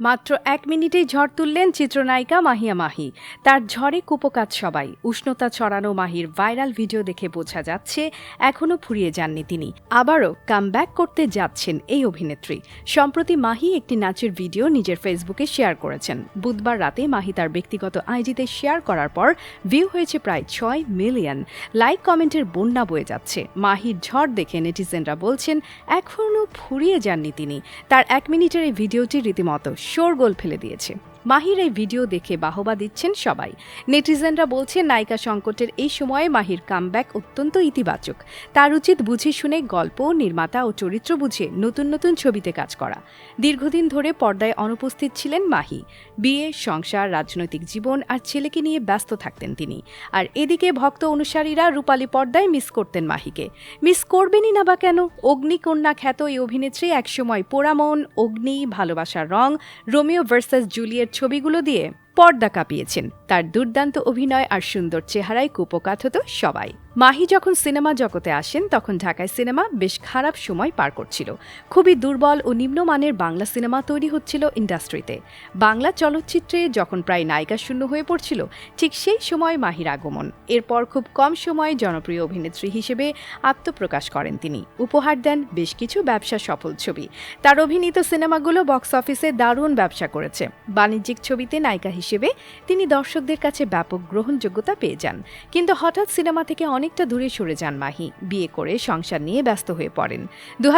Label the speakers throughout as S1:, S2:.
S1: মাত্র এক মিনিটেই ঝড় তুললেন চিত্রনায়িকা মাহিয়া মাহি। তার ঝড়ে কুপকাত সবাই। উষ্ণতা ছড়ানো মাহির ভাইরাল ভিডিও দেখে বোঝা যাচ্ছে এখনও ফুরিয়ে যাননি তিনি। আবারও কামব্যাক করতে যাচ্ছেন এই অভিনেত্রী। সম্প্রতি মাহি একটি নাচের ভিডিও নিজের ফেসবুকে শেয়ার করেছেন। বুধবার রাতে মাহি তার ব্যক্তিগত আইডিতে শেয়ার করার পর ভিউ হয়েছে প্রায় ছয় মিলিয়ন। লাইক কমেন্টের বন্যা বয়ে যাচ্ছে। মাহির ঝড় দেখে নেটিজেনরা বলছেন এখনও ফুরিয়ে যাননি তিনি। তার এক মিনিটের এই ভিডিওটি রীতিমতো শোরগোল ফেলে দিয়েছে। মাহির এই ভিডিও দেখে বাহবা দিচ্ছেন সবাই। নেটিজেনরা বলছেন, নায়িকা সংকটের এই সময়ে মাহির কামব্যাক অত্যন্ত ইতিবাচক। তার উচিত বুঝে শুনে গল্প, নির্মাতা ও চরিত্র বুঝে নতুন নতুন ছবিতে কাজ করা। দীর্ঘদিন ধরে পর্দায় অনুপস্থিত ছিলেন মাহি। বিয়ে, সংসার, রাজনৈতিক জীবন আর ছেলেকে নিয়ে ব্যস্ত থাকতেন তিনি। আর এদিকে ভক্ত অনুসারীরা রূপালী পর্দায় মিস করতেন মাহিকে। মিস করবেনই না বা কেন? অগ্নিকন্যা খ্যাত এই অভিনেত্রী একসময় পোড়ামন, অগ্নি, ভালোবাসার রং, রোমিও ভার্সাস জুলিয়েট ছবিগুলো দিয়ে পর্দা কাঁপিয়েছেন। তার দুর্দান্ত অভিনয় আর সুন্দর চেহারায় কুপকাত হতো সবাই। মাহি যখন সিনেমা জগতে আসেন, তখন ঢাকায় সিনেমা বেশ খারাপ সময় পার করছিল। খুবই দুর্বল ও নিম্নমানের বাংলা সিনেমা তৈরি হচ্ছিল ইন্ডাস্ট্রিতে। বাংলা চলচ্চিত্রে যখন প্রায় নায়িকা শূন্য হয়ে পড়ছিল, ঠিক সেই সময় মাহির আগমন। এরপর খুব কম সময়ে জনপ্রিয় অভিনেত্রী হিসেবে আত্মপ্রকাশ করেন তিনি। উপহার দেন বেশ কিছু ব্যবসা সফল ছবি। তার অভিনীত সিনেমাগুলো বক্স অফিসে দারুণ ব্যবসা করেছে। বাণিজ্যিক ছবিতে নায়িকা হিসেবে তিনি দর্শকদের কাছে ব্যাপক গ্রহণযোগ্যতা পেয়ে যান। কিন্তু হঠাৎ সিনেমা থেকে অনেকটা দূরে সরে যান মাহি। বিয়ে করে সংসার নিয়ে ব্যস্ত হয়ে পড়েন। দু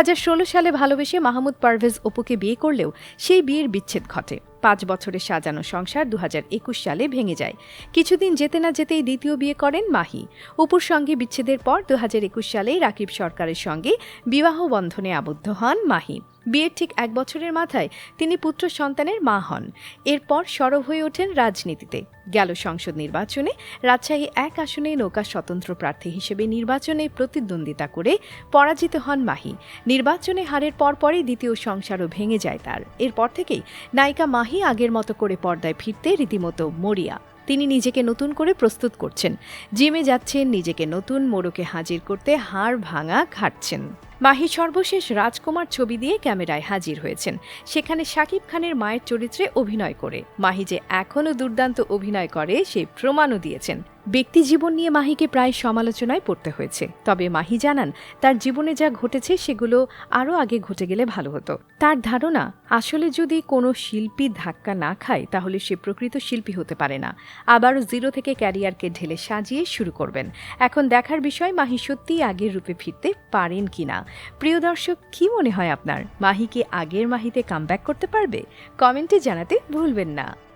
S1: সালে ভালোবেসে মাহমুদ পারভেজ অপুকে বিয়ে করলেও সেই বিয়ের বিচ্ছেদ ঘটে। পাঁচ বছরের সাজানো সংসার দু হাজার একুশ সালে ভেঙে যায়। কিছুদিন যেতে না যেতেই দ্বিতীয় বিয়ে করেন মাহি। অপুর সঙ্গে বিচ্ছেদের পর দু হাজার একুশ সালে রাকিব সরকারের সঙ্গে বিবাহ বন্ধনে আবদ্ধ হন মাহি। বিয়ের ঠিক এক বছরের মাথায় তিনি পুত্র সন্তানের মা হন। এরপর সরব হয়ে ওঠেন রাজনীতিতে। গেল সংসদ নির্বাচনে রাজশাহী এক আসনে নৌকা স্বতন্ত্র প্রার্থী হিসেবে নির্বাচনে প্রতিদ্বন্দ্বিতা করে পরাজিত হন মাহি। নির্বাচনে হারের পরপরই দ্বিতীয় সংসারও ভেঙে যায় তার। এরপর থেকেই নায়িকা মাহি আগের মতো করে পর্দায় ফিরতে রীতিমতো মরিয়া। তিনি নিজেকে নতুন করে প্রস্তুত করছেন। জিমে যাচ্ছেন, নিজেকে নতুন মোড়কে হাজির করতে হাড় ভাঙা খাটছেন মাহি সর্বশেষ রাজকুমার ছবি দিয়ে ক্যামেরায় হাজির হয়েছেন। সেখানে শাকিব খানের মায়ের চরিত্রে অভিনয় করে। মাহি যে এখনও দুর্দান্ত অভিনয় করে সেই প্রমাণও দিয়েছেন। ব্যক্তি জীবন নিয়ে মাহিকে প্রায় সমালোচনায় পড়তে হয়েছে। তবে মাহি জানান, তার জীবনে যা ঘটেছে সেগুলো আরও আগে ঘটে গেলে ভালো হতো। তার ধারণা, আসলে যদি কোনো শিল্পী ধাক্কা না খায়, তাহলে সে প্রকৃত শিল্পী হতে পারে না। আবারও জিরো থেকে ক্যারিয়ারকে ঢেলে সাজিয়ে শুরু করবেন। এখন দেখার বিষয়, মাহি সত্যিই আগের রূপে ফিরতে পারেন কিনা প্রিয় দর্শক, কি মনে হয় আপনার? মাহি কি আগের মাহিতে কামব্যাক করতে পারবে? কমেন্টে জানাতে ভুলবেন না।